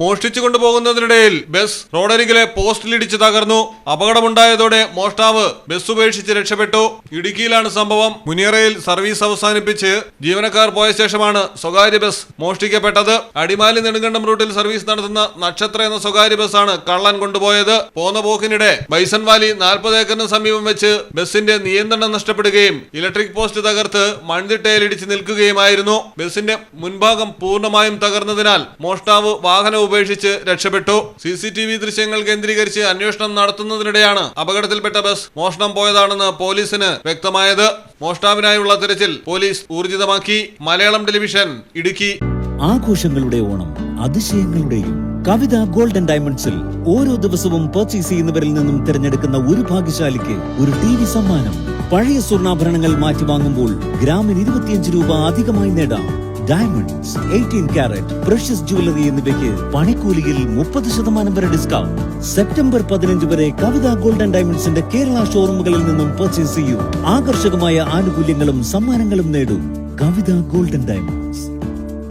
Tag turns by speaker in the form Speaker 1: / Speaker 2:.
Speaker 1: മോഷ്ടിച്ചു കൊണ്ടുപോകുന്നതിനിടയിൽ ബസ് റോഡരികിലെ പോസ്റ്റിലിടിച്ച് തകർന്നു. അപകടമുണ്ടായതോടെ മോഷ്ടാവ് ബസ് ഉപേക്ഷിച്ച് രക്ഷപ്പെട്ടു. ഇടുക്കിയിലാണ് സംഭവം. മുനിയറയിൽ സർവീസ് അവസാനിപ്പിച്ച് ജീവനക്കാർ പോയ ശേഷമാണ് സ്വകാര്യ ബസ് മോഷ്ടിക്കപ്പെട്ടത്. അടിമാലി നെടുങ്കണ്ടം റൂട്ടിൽ സർവീസ് നടത്തുന്ന നക്ഷത്ര എന്ന സ്വകാര്യ ബസ്സാണ് കള്ളൻ കൊണ്ടുപോയത്. പോന്ന പോക്കിനിടെ ബൈസൺ വാലി നാൽപ്പത് ഏക്കറിന് സമീപം വെച്ച് ബസിന്റെ നിയന്ത്രണം നഷ്ടപ്പെടുകയും ഇലക്ട്രിക് പോസ്റ്റ് തകർത്ത് മൺതിട്ടയിലിടിച്ച് നിൽക്കുകയുമായിരുന്നു. ബസിന്റെ മുൻഭാഗം പൂർണമായും തകർന്നതിനാൽ മോഷ്ടാവ് വാഹനം ഉപേക്ഷിച്ച് രക്ഷപ്പെട്ടു. സി സി ടി വി ദൃശ്യങ്ങൾ കേന്ദ്രീകരിച്ച് അന്വേഷണം നടത്തുന്നതിനിടെയാണ് അപകടത്തിൽപ്പെട്ട ബസ് മോഷണം പോയതാണെന്ന് പോലീസിന് വ്യക്തമായത്. മോഷ്ടാവിനായുള്ള തിരച്ചിൽ പോലീസ് ഊർജിതമാക്കി. മലയാളം ടെലിവിഷൻ ഇടുക്കി.
Speaker 2: ആഘോഷങ്ങളുടെ ഓണം അതിശയങ്ങളുടെയും കവിത ഗോൾഡൻ ഡയമണ്ട്സിൽ ഓരോ ദിവസവും പർച്ചേസ് ചെയ്യുന്നവരിൽ നിന്നും തിരഞ്ഞെടുക്കുന്ന ഒരു ഭാഗ്യശാലിക്ക് ഒരു ടി വി സമ്മാനം. പഴയ സ്വർണാഭരണങ്ങൾ മാറ്റി വാങ്ങുമ്പോൾ ഗ്രാമിന് ഇരുപത്തിയഞ്ച് രൂപ അധികമായി നേടാം. Diamonds eighteen carat precious jewellery എന്നിവയ്ക്ക് പണിക്കൂലിയിൽ മുപ്പത് ശതമാനം വരെ ഡിസ്കൗണ്ട് സെപ്റ്റംബർ പതിനഞ്ച് വരെ കവിത ഗോൾഡൻ ഡയമണ്ട്സിന്റെ കേരള ഷോറൂമുകളിൽ നിന്നും പർച്ചേസ് ചെയ്യൂ. ആകർഷകമായ ആനുകൂല്യങ്ങളും സമ്മാനങ്ങളും നേടൂ. കവിത ഗോൾഡൻ ഡയമണ്ട്സ്